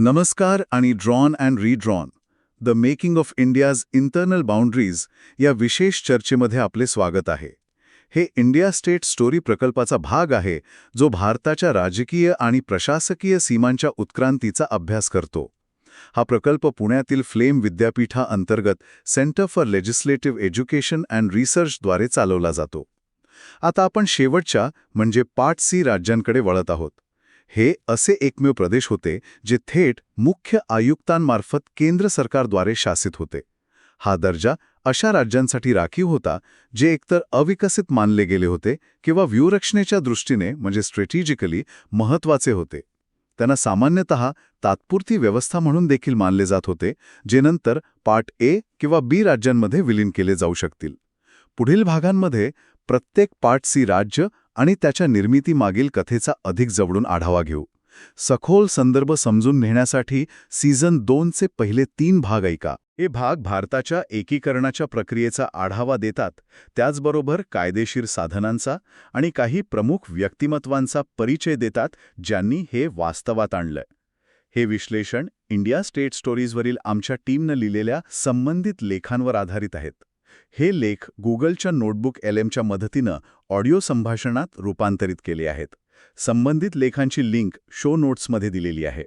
नमस्कार आणि drawn and redrawn the making of India's internal boundaries या विशेष चर्चेमध्ये आपले स्वागत आहे. हे इंडिया स्टेट स्टोरी प्रकल्पाचा भाग आहे जो भारताच्या राजकीय आणि प्रशासकीय सीमांच्या उत्क्रांतीचा अभ्यास करतो. हा प्रकल्प पुण्यातील फ्लेम विद्यापीठा अंतर्गत centre for legislative education and रिसर्चद्वारे चालवला जातो. आता आपण शेवटच्या म्हणजे पार्ट सी राज्यांकडे वळत आहोत. हे असे एकमेव प्रदेश होते जे थेट मुख्य आयुक्तांमार्फत केंद्र सरकारद्वारे शासित होते. हा दर्जा अशा राज्यांसाठी राखीव होता जे एकतर अविकसित मानले गेले होते किंवा व्यूहरचनेच्या दृष्टीने म्हणजे स्ट्रॅटेजिकली महत्त्वाचे होते. त्यांना सामान्यतः तात्पुरती व्यवस्था म्हणून देखील मानले जात होते जे नंतर पार्ट ए किंवा बी राज्यांमध्ये विलीन केले जाऊ शकतील. पुढील भागांमध्ये प्रत्येक पार्ट सी राज्य आणि त्याच्या निर्मितीमागील कथेचा अधिक जवळून आढावा घेऊ. सखोल संदर्भ समजून घेण्यासाठी सीझन दोनचे पहिले तीन भाग ऐका. हे भाग भारताच्या एकीकरणाच्या प्रक्रियेचा आढावा देतात त्याचबरोबर कायदेशीर साधनांचा आणि काही प्रमुख व्यक्तिमत्वांचा परिचय देतात ज्यांनी हे वास्तवात आणलंय. हे विश्लेषण इंडिया स्टेट स्टोरीजवरील आमच्या टीमनं लिहिलेल्या संबंधित लेखांवर आधारित आहेत. हे लेख गुगलच्या नोटबुक एल एमच्या मदतीनं ऑडिओ संभाषणात रूपांतरित केले आहेत. संबंधित लेखांची लिंक शो नोट्समध्ये दिलेली आहे.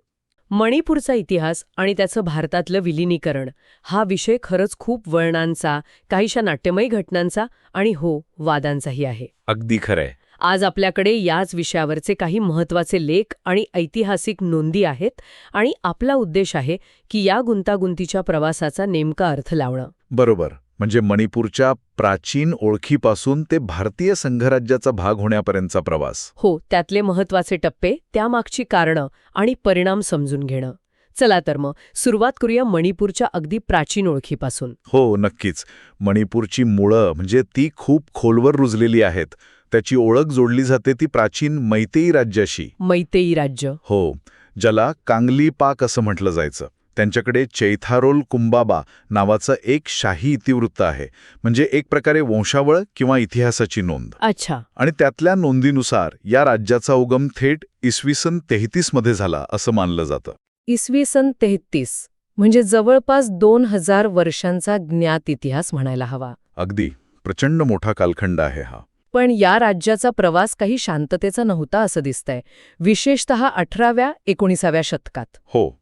मणिपूरचा इतिहास आणि त्याचं भारतातलं विलिनीकरण हा विषय खरंच खूप वळणांचा काहीशा नाट्यमयी घटनांचा आणि हो वादांचाही आहे. अगदी खरंय. आज आपल्याकडे याच विषयावरचे काही महत्त्वाचे लेख आणि ऐतिहासिक नोंदी आहेत आणि आपला उद्देश आहे की या गुंतागुंतीच्या प्रवासाचा नेमका अर्थ लावणं. बरोबर. म्हणजे मणिपूरच्या प्राचीन ओळखीपासून ते भारतीय संघराज्याचा भाग होण्यापर्यंतचा प्रवास. हो त्यातले महत्त्वाचे टप्पे त्यामागची कारणं आणि परिणाम समजून घेणं. चला तर मग सुरुवात करूया मणिपूरच्या अगदी प्राचीन ओळखीपासून. हो नक्कीच. मणिपूरची मुळं म्हणजे ती खूप खोलवर रुजलेली आहेत. त्याची ओळख जोडली जाते ती प्राचीन मैतेई राज्याशी. मैतेई राज्य. हो ज्याला कांगली पाक असं म्हटलं जायचं. त्यांच्याकडे चैथारोल कुंबाबा नावाचं एक शाही इतिवृत्त आहे. म्हणजे एक प्रकारे वंशावळ किंवा इतिहासाची नोंद. अच्छा. आणि त्यातल्या नोंदीनुसार या राज्याचा उगम थेट इसवी सन तेहतीसमध्ये झाला असं मानलं जातं. इसवी सन तेहतीस म्हणजे जवळपास दोन हजार वर्षांचा ज्ञात इतिहास म्हणायला हवा. अगदी प्रचंड मोठा कालखंड आहे हा. पण या राज्याचा प्रवास काही शांततेचा नव्हता असं दिसतंय. विशेषतः अठराव्या एकोणीसाव्या शतकात. हो.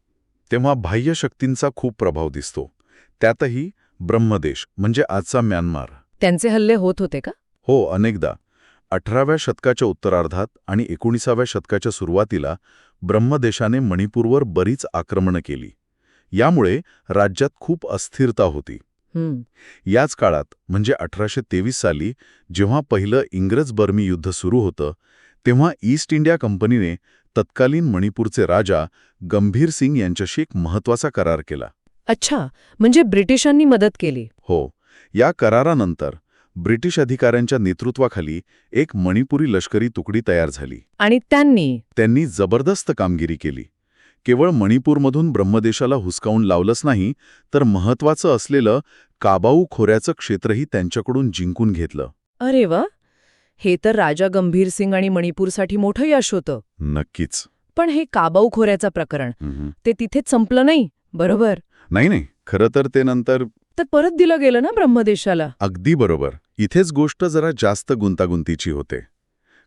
तेव्हा बाह्य शक्तींचा खूप प्रभाव दिसतो. त्यातही ब्रह्मदेश म्हणजे आजचा म्यानमार. त्यांचे हल्ले होत होते का? हो अनेकदा. अठराव्या शतकाच्या उत्तरार्धात आणि एकोणीसाव्या शतकाच्या सुरुवातीला ब्रह्मदेशाने मणिपूरवर बरीच आक्रमणं केली. यामुळे राज्यात खूप अस्थिरता होती. याच काळात म्हणजे अठराशे तेवीस साली जेव्हा पहिलं इंग्रज बर्मी युद्ध सुरू होतं तेव्हा ईस्ट इंडिया कंपनीने तत्कालीन मणिपूरचे राजा गंभीर सिंग यांच्याशी एक महत्त्वाचा करार केला. अच्छा म्हणजे ब्रिटिशांनी मदत केली. हो या करारानंतर ब्रिटिश अधिकाऱ्यांच्या नेतृत्वाखाली एक मणिपुरी लष्करी तुकडी तयार झाली. आणि त्यांनी? त्यांनी जबरदस्त कामगिरी केली. केवळ मणिपूरमधून ब्रह्मदेशाला हुसकावून लावलंच नाही तर महत्वाचं असलेलं काबाऊ खोऱ्याचं क्षेत्रही त्यांच्याकडून जिंकून घेतलं. अरे वा! हे तर राजा गंभीर सिंग आणि मणिपूरसाठी मोठं यश होतं. नक्कीच. पण हे काबाऊ खोऱ्याचं प्रकरण. ते तिथेच संपलं नाही बरोबर? नाही नाही. खरं तर ते नंतर तर परत दिलं गेलं ना ब्रह्मदेशाला? अगदी बरोबर. इथेच गोष्ट जरा जास्त गुंतागुंतीची होते.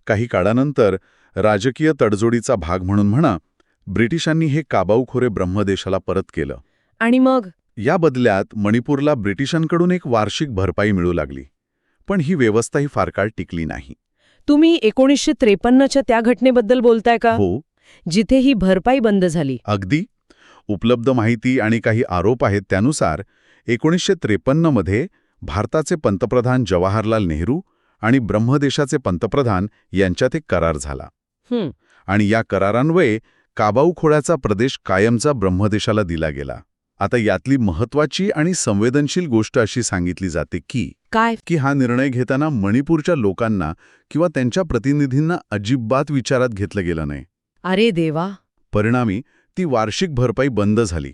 काही काळानंतर राजकीय तडजोडीचा भाग म्हणून म्हणा ब्रिटिशांनी हे काबाऊखोरे ब्रह्मदेशाला परत केलं. आणि मग? या बदल्यात मणिपूरला ब्रिटिशांकडून एक वार्षिक भरपाई मिळू लागली. पण ही व्यवस्थाही फार काळ टिकली नाही. तुम्ही एकोणीसशे त्रेपन्नच्या त्या घटनेबद्दल बोलताय का? हो. जिथे ही भरपाई बंद झाली. अगदी. उपलब्ध माहिती आणि काही आरोप आहेत त्यानुसार एकोणीसशे त्रेपन्नमध्ये भारताचे पंतप्रधान जवाहरलाल नेहरू आणि ब्रह्मदेशाचे पंतप्रधान यांच्यात एक करार झाला. आणि या करारान्वये काबाऊ खोळ्याचा प्रदेश कायमचा ब्रह्मदेशाला दिला गेला. आता यातली महत्वाची आणि संवेदनशील गोष्ट अशी सांगितली जाते की काय? की हा निर्णय घेताना मणिपूरच्या लोकांना किंवा त्यांच्या प्रतिनिधींना अजिबात विचारात घेतलं गेलं नाही. अरे देवा! परिणामी ती वार्षिक भरपाई बंद झाली.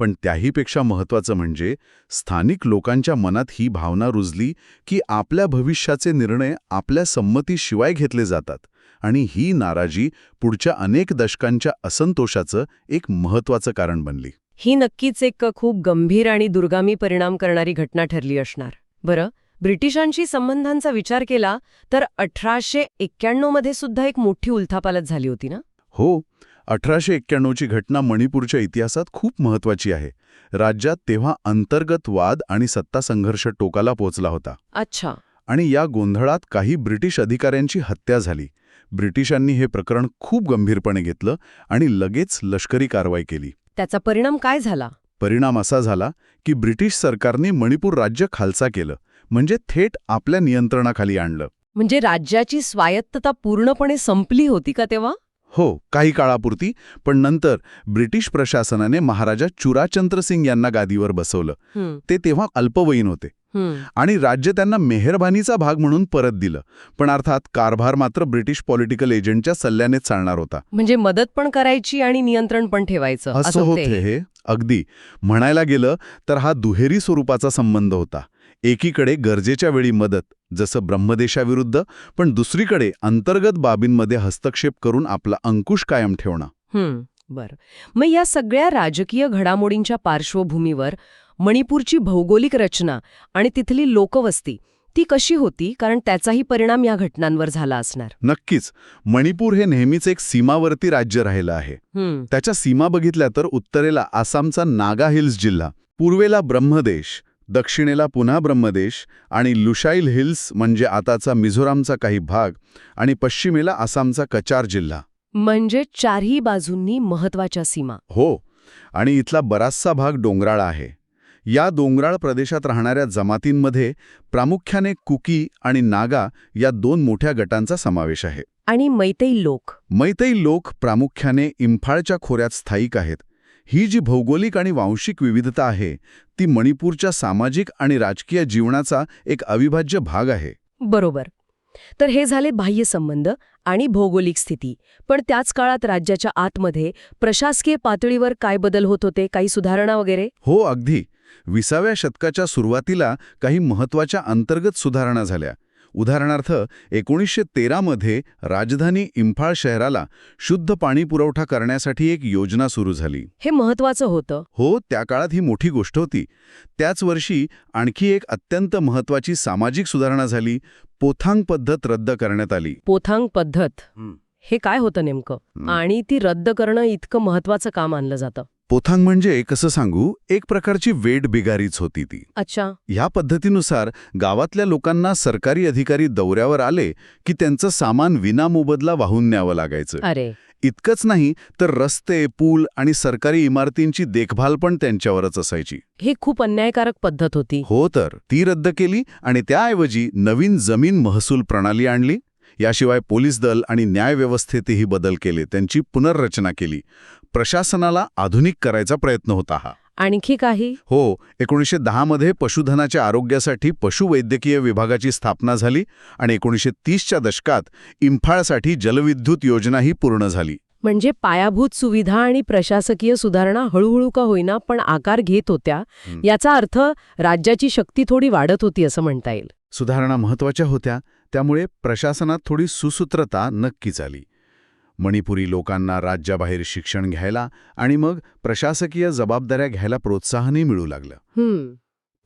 पण त्याहीपेक्षा महत्वाचं म्हणजे स्थानिक लोकांच्या मनात ही भावना रुजली की आपल्या भविष्याचे निर्णय आपल्या संमतीशिवाय घेतले जातात आणि ही नाराजी पुढच्या अनेक दशकांच्या असंतोषाचं एक महत्वाचं कारण बनली. ही नक्कीच एक खूप गंभीर आणि दुर्गामी परिणाम करणारी घटना ठरली असणार. बरं ब्रिटिशांशी संबंधांचा विचार केला तर अठराशे एक्क्याण्णवमध्ये सुद्धा एक मोठी उलथापालत झाली होती ना? हो अठराशे एक्क्याण्णवची घटना मणिपूरच्या इतिहासात खूप महत्वाची आहे. राज्यात तेव्हा अंतर्गत वाद आणि सत्ता संघर्ष टोकाला पोहोचला होता. अच्छा. आणि या गोंधळात काही ब्रिटिश अधिकाऱ्यांची हत्या झाली. ब्रिटिशांनी हे प्रकरण खूप गंभीरपणे घेतलं आणि लगेच लष्करी कारवाई केली. त्याचा परिणाम काय झाला? परिणाम असा झाला की ब्रिटिश सरकारने मणिपूर राज्य खालसा केलं म्हणजे थेट आपल्या नियंत्रणाखाली आणलं. म्हणजे राज्याची स्वायत्तता पूर्णपणे संपली होती का तेव्हा? हो काही काळापुरती पण नंतर ब्रिटिश प्रशासनाने महाराजा चुराचंद्र सिंग यांना गादीवर बसवलं. ते तेव्हा अल्पवयीन होते. आणि राज्य त्यांना मेहरबानीचा भाग म्हणून परत दिलं. पण अर्थात कारभार मात्र ब्रिटिश पॉलिटिकल एजंटच्या सल्ल्यानेच चालणार होता. म्हणजे मदत पण करायची आणि नियंत्रण पण ठेवायचं असं होते. हे. अगदी. म्हणायला गेलं तर हा दुहेरी स्वरूपाचा संबंध होता. एकीकडे गरजेच्या वेळी मदत जसं ब्रह्मदेशाविरुद्ध पण दुसरीकडे अंतर्गत बाबींमध्ये हस्तक्षेप करून आपला अंकुश कायम ठेवणं. बरं. मग या सगळ्या राजकीय घडामोडींच्या पार्श्वभूमीवर मणिपूरची भौगोलिक रचना आणि तिथली लोकवस्ती ती कशी होती? कारण त्याचाही परिणाम या घटनांवर झाला असणार. नक्कीच. मणिपूर हे नेहमीच एक सीमावर्ती राज्य राहिलं आहे. हं, त्याच्या सीमा बघितल्या तर उत्तरेला आसामचा नागा हिल्स जिल्हा पूर्वेला ब्रह्मदेश दक्षिणेला पुन्हा ब्रह्मदेश आणि लुशाईल हिल्स म्हणजे आताचा मिझोरामचा काही भाग आणि पश्चिमेला आसामचा कचार जिल्हा. म्हणजे चारही बाजूंनी महत्त्वाच्या सीमा. हो. आणि इथला बराचसा भाग डोंगराळ आहे. या डोंगराळ प्रदेशात राहणाऱ्या जमातींमध्ये प्रामुख्याने कुकी आणि नागा या दोन मोठ्या गटांचा समावेश आहे. आणि मैतेई लोक. मैतई लोक प्रामुख्याने इम्फाळच्या खोऱ्यात स्थायिक आहेत. ही जी भौगोलिक आणि वांशिक विविधता आहे ती मणिपूरच्या सामाजिक आणि राजकीय जीवनाचा एक अविभाज्य भाग आहे. बरोबर. तर हे झाले बाह्य संबंध आणि भौगोलिक स्थिती. पण त्याच काळात राज्याच्या आतमध्ये प्रशासकीय पातळीवर काय बदल होत होते? काही सुधारणा वगैरे? हो अगदी. विसाव्या शतकाच्या सुरुवातीला काही महत्त्वाच्या अंतर्गत सुधारणा झाल्या. उदाहरणार्थ एकोणीसशे तेरामध्ये राजधानी इम्फाळ शहराला शुद्ध पाणी पुरवठा करण्यासाठी एक योजना सुरू झाली. हे महत्वाचं होतं. हो त्या काळात ही मोठी गोष्ट होती. त्याच वर्षी आणखी एक अत्यंत महत्वाची सामाजिक सुधारणा झाली. पोथांग पद्धत रद्द करण्यात आली. पोथांग पद्धत. हे काय होतं नेमकं. आणि ती रद्द करणं इतकं महत्वाचं काम आणलं जातं. पोथांग म्हणजे कसं सांगू? एक प्रकारची वेट बिगारीच होती ती. अच्छा. ह्या पद्धतीनुसार गावातल्या लोकांना सरकारी अधिकारी दौऱ्यावर आले की त्यांचं सामान विनामोबदला वाहून न्यावं लागायचं. अरे. इतकंच नाही तर रस्ते पूल आणि सरकारी इमारतींची देखभाल पण त्यांच्यावरच असायची. हे खूप अन्यायकारक पद्धत होती. हो तर. ती रद्द केली आणि त्याऐवजी नवीन जमीन महसूल प्रणाली आणली. याशिवाय पोलीस दल आणि न्यायव्यवस्थेतही बदल केले त्यांची पुनर्रचना केली. प्रशासनाला आधुनिक करायचा प्रयत्न होता हा. आणखी काही? हो एकोणीसशे दहामध्ये पशुधनाच्या आरोग्यासाठी पशुवैद्यकीय विभागाची स्थापना झाली आणि एकोणीसशे तीसच्या दशकात इम्फाळसाठी जलविद्युत योजनाही पूर्ण झाली. म्हणजे पायाभूत सुविधा आणि प्रशासकीय सुधारणा हळूहळू का होईना पण आकार घेत होत्या. याचा अर्थ राज्याची शक्ती थोडी वाढत होती असं म्हणता येईल. सुधारणा महत्त्वाच्या होत्या त्यामुळे प्रशासनात थोडी सुसूत्रता नक्कीच आली मणिपुरी लोकांना राज्याबाहेर शिक्षण घ्यायला आणि मग प्रशासकीय जबाबदाऱ्या घ्यायला प्रोत्साहनही मिळू लागलं.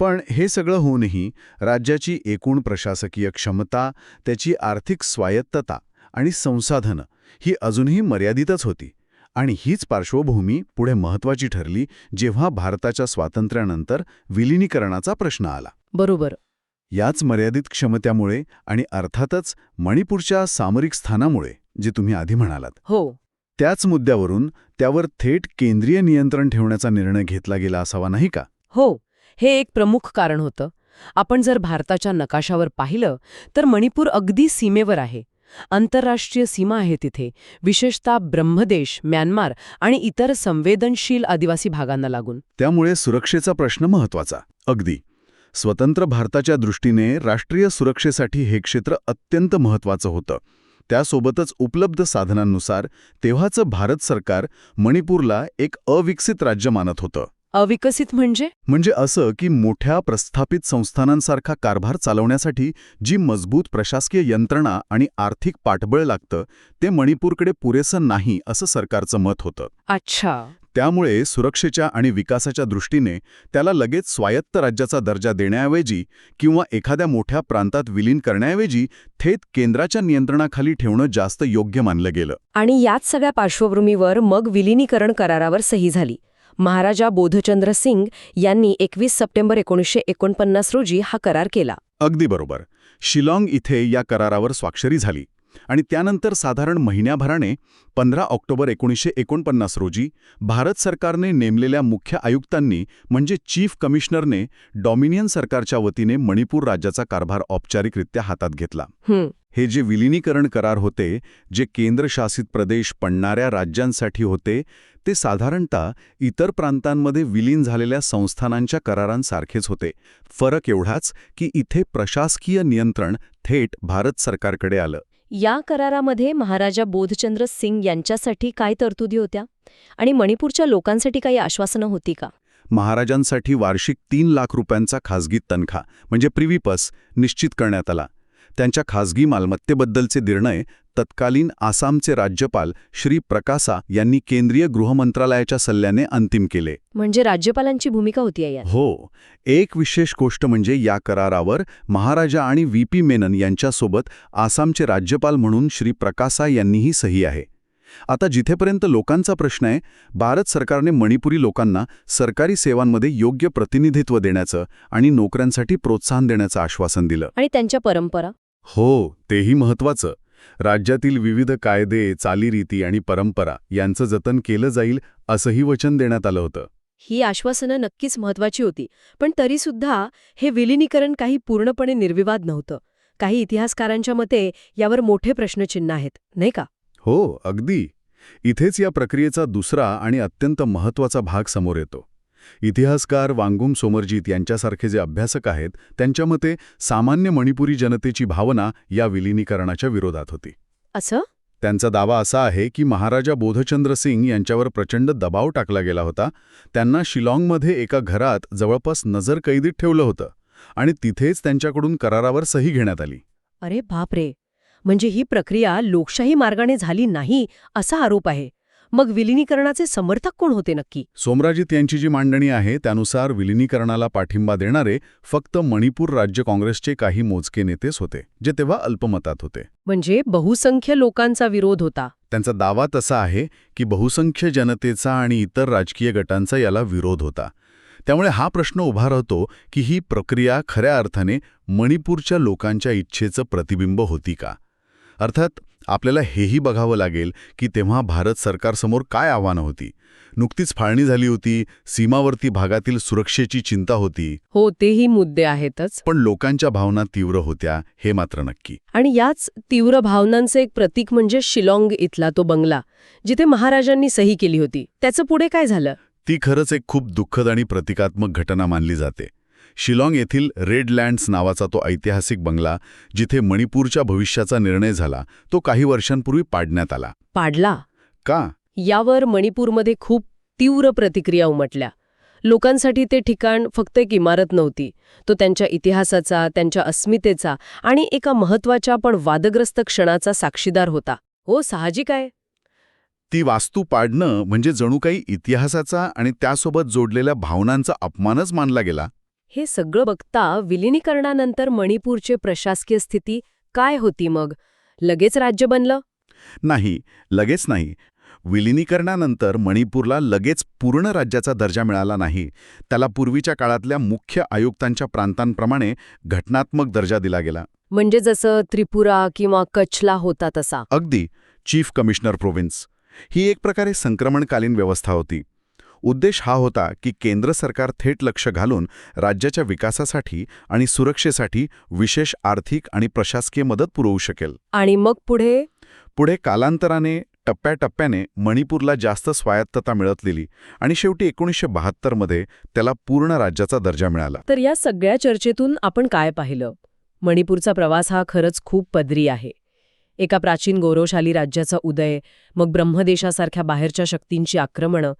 पण हे सगळं होऊनही राज्याची एकूण प्रशासकीय क्षमता त्याची आर्थिक स्वायत्तता आणि संसाधनं ही अजूनही मर्यादितच होती आणि हीच पार्श्वभूमी पुढे महत्वाची ठरली जेव्हा भारताच्या स्वातंत्र्यानंतर विलिनीकरणाचा प्रश्न आला. बरोबर. याच मर्यादित क्षमतेमुळे आणि अर्थातच मणिपूरच्या सामरिक स्थानामुळे जे तुम्ही आधी म्हणालात. हो. त्याच मुद्द्यावरून त्यावर थेट केंद्रीय नियंत्रण ठेवण्याचा निर्णय घेतला गेला असावा नाही का? हो. हे एक प्रमुख कारण होतं. आपण जर भारताच्या नकाशावर पाहिलं तर मणिपूर अगदी सीमेवर आहे. आंतरराष्ट्रीय सीमा आहे तिथे. विशेषतः ब्रह्मदेश म्यानमार आणि इतर संवेदनशील आदिवासी भागांना लागून. त्यामुळे सुरक्षेचा प्रश्न महत्त्वाचा अगदी. स्वतंत्र भारताच्या दृष्टीने राष्ट्रीय सुरक्षेसाठी हे क्षेत्र अत्यंत महत्वाचं होतं. त्यासोबतच उपलब्ध साधनांनुसार तेव्हाचं भारत सरकार मणिपूरला एक अविकसित राज्य मानत होतं. अविकसित म्हणजे? म्हणजे असं की मोठ्या प्रस्थापित संस्थानांसारखा कारभार चालवण्यासाठी जी मजबूत प्रशासकीय यंत्रणा आणि आर्थिक पाठबळ लागतं ते मणिपूरकडे पुरेसं नाही असं सरकारचं मत होतं. अच्छा. त्यामुळे सुरक्षेच्या आणि विकासाच्या दृष्टीने त्याला लगेच स्वायत्त राज्याचा दर्जा देण्याऐवजी किंवा एखाद्या मोठ्या प्रांतात विलीन करण्याऐवजी थेट केंद्राच्या नियंत्रणाखाली ठेवणं जास्त योग्य मानलं गेलं. आणि याच सगळ्या पार्श्वभूमीवर मग विलिनीकरण करारावर सही झाली. महाराजा बोधचंद्र सिंग यांनी एकवीस सप्टेंबर एकोणीसशे एकोणपन्नास रोजी हा करार केला. अगदी बरोबर. शिलाँग इथे या करारावर स्वाक्षरी झाली. आणि त्यानंतर साधारण महिन्याभराने पंधरा ऑक्टोबर एकोणीसशे एकोणपन्नास रोजी भारत सरकारने नेमलेल्या मुख्य आयुक्तांनी म्हणजे चीफ कमिशनरने डॉमिनियन सरकारच्या वतीने मणिपूर राज्याचा कारभार औपचारिकरित्या हातात घेतला. हं, हे जे विलिनीकरण करार होते जे केंद्रशासित प्रदेश पडणाऱ्या राज्यांसाठी होते ते साधारणतः इतर प्रांतांमध्ये विलीन झालेल्या संस्थानांच्या करारांसारखेच होते. फरक एवढाच की इथे प्रशासकीय नियंत्रण थेट भारत सरकारकडे आलं. या करारामध्ये महाराजा बोधचंद्र सिंग यांच्यासाठी काय तरतुदी होत्या? आणि मणिपूरच्या लोकांसाठी काही आश्वासनं होती का? महाराजांसाठी वार्षिक तीन लाख रुपयांचा खासगी तनखा म्हणजे प्रिव्हीपस निश्चित करण्यात आला. त्यांच्या खासगी मालमत्तेबद्दलचे निर्णय तत्कालीन आसामचे राज्यपाल श्री प्रकासा यांनी केंद्रीय गृहमंत्रालयाच्या सल्ल्याने अंतिम केले. म्हणजे राज्यपालांची भूमिका होती हो. एक विशेष गोष्ट म्हणजे या करारावर महाराजा आणि व्ही. पी. मेनन यांच्यासोबत आसामचे राज्यपाल म्हणून श्री प्रकासा यांनीही सही आहे. आता जिथेपर्यंत लोकांचा प्रश्न आहे भारत सरकारने मणिपुरी लोकांना सरकारी सेवांमध्ये योग्य प्रतिनिधित्व देण्याचं आणि नोकऱ्यांसाठी प्रोत्साहन देण्याचं आश्वासन दिलं. आणि त्यांच्या परंपरा? हो तेही महत्वाचं राज्यातील विविध कायदे चालीरीती आणि परंपरा यांचं जतन केलं जाईल असंही वचन देण्यात आलं होतं. ही आश्वासनं नक्कीच महत्वाची होती पण तरीसुद्धा हे विलिनीकरण काही पूर्णपणे निर्विवाद नव्हतं. काही इतिहासकारांच्या मते यावर मोठे प्रश्नचिन्ह आहेत नाही का? हो अगदी. इथेच या प्रक्रियेचा दुसरा आणि अत्यंत महत्त्वाचा भाग समोर येतो. इतिहासकार वांगुम सोमरजीत यांच्यासारखे जे अभ्यासक आहेत त्यांच्या मते सामान्य मणिपुरी जनतेची भावना या विलिनीकरणाच्या विरोधात होती. असं? त्यांचा दावा असा आहे की महाराजा बोधचंद्र सिंग यांच्यावर प्रचंड दबाव टाकला गेला होता. त्यांना शिलाँगमध्ये एका घरात जवळपास नजरकैदीत ठेवलं होतं आणि तिथेच त्यांच्याकडून करारावर सही घेण्यात आली. अरे बापरे! म्हणजे ही प्रक्रिया लोकशाही मार्गाने झाली नाही असा आरोप आहे. मग विलिनीकरणाचे समर्थक कोण होते नक्की? सोमराजित यांची जी मांडणी आहे त्यानुसार विलिनीकरणाला पाठिंबा देणारे फक्त मणिपूर राज्य काँग्रेसचे काही मोजके नेतेच होते जे तेव्हा अल्पमतात होते. म्हणजे बहुसंख्य लोकांचा विरोध होता. त्यांचा दावा तसा आहे की बहुसंख्य जनतेचा आणि इतर राजकीय गटांचा याला विरोध होता. त्यामुळे हा प्रश्न उभा राहतो की ही प्रक्रिया खऱ्या अर्थाने मणिपूरच्या लोकांच्या इच्छेचं प्रतिबिंब होती का? अर्थात आपल्याला हेही बघावं लागेल की तेव्हा भारत सरकारसमोर काय आव्हानं होती. नुकतीच फाळणी झाली होती सीमावर्ती भागातील सुरक्षेची चिंता होती. हो तेही मुद्दे आहेतच. पण लोकांच्या भावना तीव्र होत्या हे मात्र नक्की. आणि याच तीव्र भावनांचं एक प्रतीक म्हणजे शिलाँग इथला तो बंगला जिथे महाराजांनी सही केली होती. त्याचं पुढे काय झालं? ती खरंच एक खूप दुःखद आणि प्रतिकात्मक घटना मानली जाते. शिलाँग येथील रेड लँड्स नावाचा तो ऐतिहासिक बंगला जिथे मणिपूरच्या भविष्याचा निर्णय झाला तो काही वर्षांपूर्वी पाडण्यात आला. पाडला? का? यावर मणिपूरमध्ये खूप तीव्र प्रतिक्रिया उमटल्या. लोकांसाठी ते ठिकाण फक्त एक इमारत नव्हती. तो त्यांच्या इतिहासाचा त्यांच्या अस्मितेचा आणि एका महत्त्वाच्या पण वादग्रस्त क्षणाचा साक्षीदार होता. हो साहजिक आहे. ती वास्तू पाडणं म्हणजे जणू काही इतिहासाचा आणि त्यासोबत जोडलेल्या भावनांचा अपमानच मानला गेला? हे सगळं बघता विलिनीकरणानंतर मणिपूरचे प्रशासकीय स्थिती काय होती मग? लगेच राज्य बनलं? नाही लगेच नाही. विलिनीकरणानंतर मणिपूरला लगेच पूर्ण राज्याचा दर्जा मिळाला नाही. त्याला पूर्वीच्या काळातल्या मुख्य आयुक्तांच्या प्रांतांप्रमाणे घटनात्मक दर्जा दिला गेला. म्हणजे जसं त्रिपुरा किंवा कच्छला होता तसा. अगदी. Chief commissioner province. ही एक प्रकारे संक्रमणकालीन व्यवस्था होती. उद्देश हा होता की केंद्र सरकार थेट लक्ष घालून राज्याच्या विकासासाठी आणि सुरक्षेसाठी विशेष आर्थिक आणि प्रशासकीय मदत पुरवू शकेल. आणि मग पुढे? पुढे कालांतराने टप्प्याटप्प्याने मणिपूरला जास्त स्वायत्तता मिळतलेली आणि शेवटी एकोणीसशे बहात्तरमध्ये त्याला पूर्ण राज्याचा दर्जा मिळाला. तर या सगळ्या चर्चेतून आपण काय पाहिलं? मणिपूरचा प्रवास हा खरंच खूप पदरी आहे. एका प्राचीन गौरवशाली राज्याचा उदय मग ब्रह्मदेशासारख्या बाहेरच्या शक्तींची आक्रमणं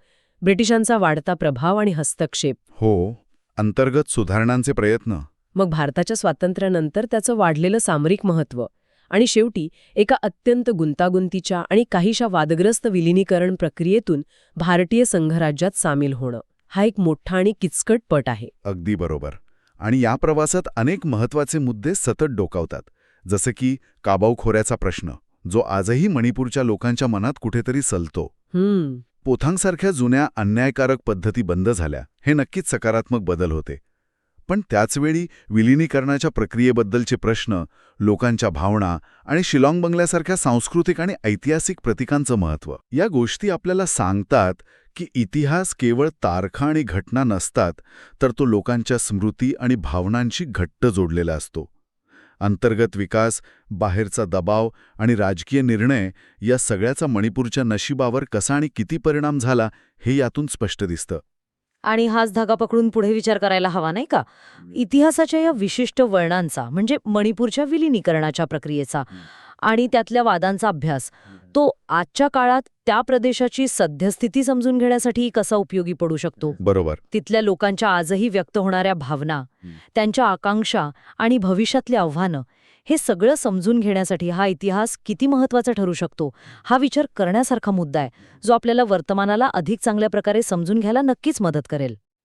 ब्रिटिशांचा वाढता प्रभाव आणि हस्तक्षेप. हो अंतर्गत सुधारणांचे प्रयत्न. मग भारताच्या स्वातंत्र्यानंतर त्याचं वाढलेलं सामरिक महत्त्व आणि शेवटी एका अत्यंत गुंतागुंतीच्या आणि काहीशा वादग्रस्त विलिनीकरण प्रक्रियेतून भारतीय संघराज्यात सामील होणं. हा एक मोठा आणि किचकट पट आहे. अगदी बरोबर. आणि या प्रवासात अनेक महत्त्वाचे मुद्दे सतत डोकावतात. जसं की काबाऊ खोऱ्याचा प्रश्न जो आजही मणिपूरच्या लोकांच्या मनात कुठेतरी सलतो. हम्म. पोथांसारख्या जुन्या अन्यायकारक पद्धती बंद झाल्या. हे नक्कीच सकारात्मक बदल होते. पण त्याचवेळी विलिनीकरणाच्या प्रक्रियेबद्दलचे प्रश्न लोकांच्या भावना आणि शिलाँग बंगल्यासारख्या सांस्कृतिक आणि ऐतिहासिक प्रतीकांचं महत्त्व. या गोष्टी आपल्याला सांगतात की इतिहास केवळ तारखा आणि घटना नसतात तर तो लोकांच्या स्मृती आणि भावनांशी घट्ट जोडलेला असतो. अंतर्गत विकास बाहेरचा दबाव आणि राजकीय निर्णय या सगळ्याचा मणिपूरच्या नशिबावर कसा आणि किती परिणाम झाला हे यातून स्पष्ट दिसतं. आणि हाच धागा पकडून पुढे विचार करायला हवा नाही का? इतिहासाच्या या विशिष्ट वळणांचा म्हणजे मणिपूरच्या विलिनीकरणाच्या प्रक्रियेचा आणि त्यातल्या वादांचा अभ्यास तो आजच्या काळात त्या प्रदेशाची सद्यस्थिती समजून घेण्यासाठी कसा उपयोगी पडू शकतो? बरोबर. तिथल्या लोकांच्या आजही व्यक्त होणाऱ्या भावना त्यांच्या आकांक्षा आणि भविष्यातली आव्हानं हे सगळं समजून घेण्यासाठी हा इतिहास किती महत्त्वाचा ठरू शकतो हा विचार करण्यासारखा मुद्दा आहे जो आपल्याला वर्तमानाला अधिक चांगल्या प्रकारे समजून घ्यायला नक्कीच मदत करेल.